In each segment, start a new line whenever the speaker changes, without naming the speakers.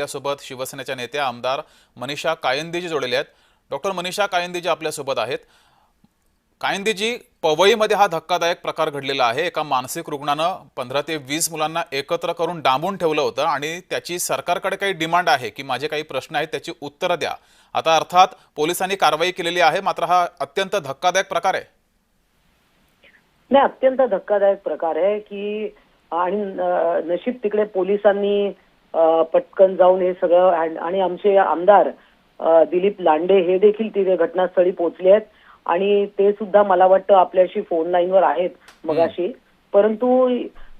आपल्यासोबत शिवसेनेच्या नेत्या आमदार मनीषा कायंदेजी जोडलेले आहेत. डॉक्टर मनीषा कायंदेजी आपल्यासोबत आहेत. कायंदेजी पवईमध्ये हा धक्कादायक प्रकार घडलेला आहे. एका मानसिक रुग्णानं पंधरा ते वीस मुलांना एकत्र करून डांबून ठेवलं होतं आणि त्याची सरकारकडे काही डिमांड आहे की माझे काही प्रश्न आहेत त्याची उत्तरं द्या. आता अर्थात पोलिसांनी कारवाई केलेली आहे मात्र हा अत्यंत धक्कादायक प्रकार आहे.
नाही अत्यंत धक्कादायक प्रकार आहे की आणि नशीब तिकडे पोलिसांनी पटकन जाऊन हे सगळं आणि आमचे आमदार दिलीप लांडे हे देखील तिथे घटनास्थळी पोहोचले आहेत. आणि ते सुद्धा मला वाटतं आपल्याशी फोन लाईनवर आहेत मगाशी. परंतु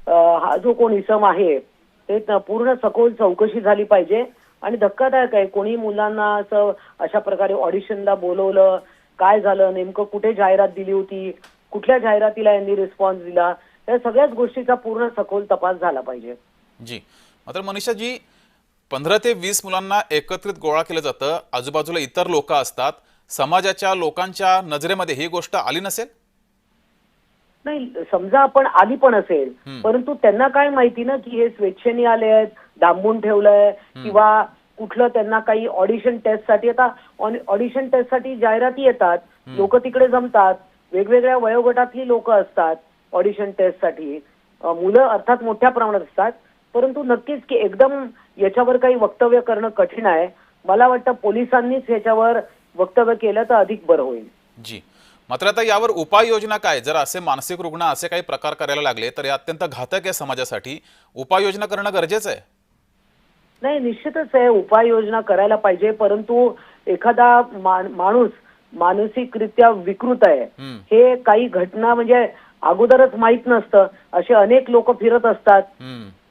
हा जो कोण इसम आहे ते त- पूर्ण सखोल चौकशी झाली पाहिजे. आणि धक्कादायक आहे कोणी मुलांना असं अशा प्रकारे ऑडिशनला बोलवलं काय झालं नेमकं कुठे जाहिरात दिली होती कुठल्या जाहिरातीला यांनी रिस्पॉन्स दिला या सगळ्याच गोष्टीचा पूर्ण सखोल तपास झाला पाहिजे.
जी. मात्र मनीषाजी पंधरा ते वीस मुलांना एकत्रित गोळा केलं जातं. आजूबाजूला इतर लोक असतात. समाजाच्या लोकांच्या नजरेमध्ये ही गोष्ट आली नसेल?
नाही समजा आपण आली पण असेल. परंतु त्यांना काय माहिती ना की हे स्वेच्छेने आले आहेत डांबून ठेवलंय किंवा कुठलं त्यांना काही ऑडिशन टेस्टसाठी आता ऑडिशन टेस्टसाठी जाहिराती येतात लोक तिकडे जमतात वेगवेगळ्या वयोगटातली लोक असतात ऑडिशन टेस्टसाठी. अं, मुलं अर्थात मोठ्या प्रमाणात असतात. परंतु नक्कीच की एकदम याच्यावर काही वक्तव्य करणं कठीण आहे. मला वाटतं पोलिसांनीच याच्यावर वक्तव्य केलं तर अधिक बरं होईल.
जी. मात्र आता यावर उपाययोजना काय? जर असे मानसिक रुग्ण असे काही प्रकार करायला लागले तर हे अत्यंत घातक आहे समाजासाठी. उपाययोजना करणं गरजेचं आहे.
नाही निश्चितच आहे. उपाययोजना करायला पाहिजे. परंतु एखादा माणूस मानसिकरित्या विकृत आहे. हे काही घटना म्हणजे अगोदरच माहीत नसतं. असे अनेक लोक फिरत असतात.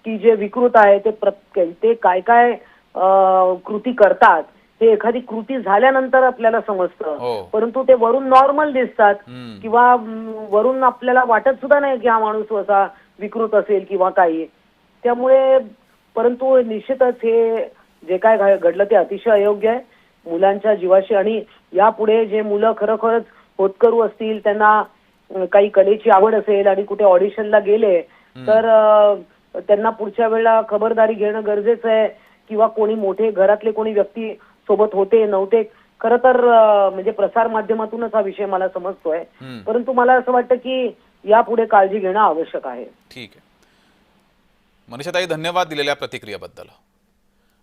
की जे विकृत आहे ते प्रत- ते काय काय कृती करतात ते एखादी कृती झाल्यानंतर आपल्याला
हो.
समजतं परंतु ते वरून नॉर्मल दिसतात. किंवा वरून आपल्याला वाटत सुद्धा नाही की हा माणूस असा विकृत असेल किंवा काही त्यामुळे परंतु निश्चितच हे जे काय घडलं ते अतिशय अयोग्य आहे मुलांच्या जीवाशी आणि यापुढे जे मुलं खरोखरच होतकरू असतील त्यांना काही कलेची आवड असेल आणि कुठे ऑडिशनला गेले तर त्यांना पुढच्या वेळेला खबरदारी घेणं गरजेचं आहे किंवा कोणी मोठे घरातले कोणी व्यक्ती सोबत होते नव्हते. खरं तर म्हणजे प्रसार माध्यमातूनच हा विषय मला समजतोय. परंतु मला असं वाटतं की यापुढे काळजी घेणं आवश्यक आहे.
ठीक आहे. मनीषाताई धन्यवाद दिलेल्या प्रतिक्रियेबद्दल.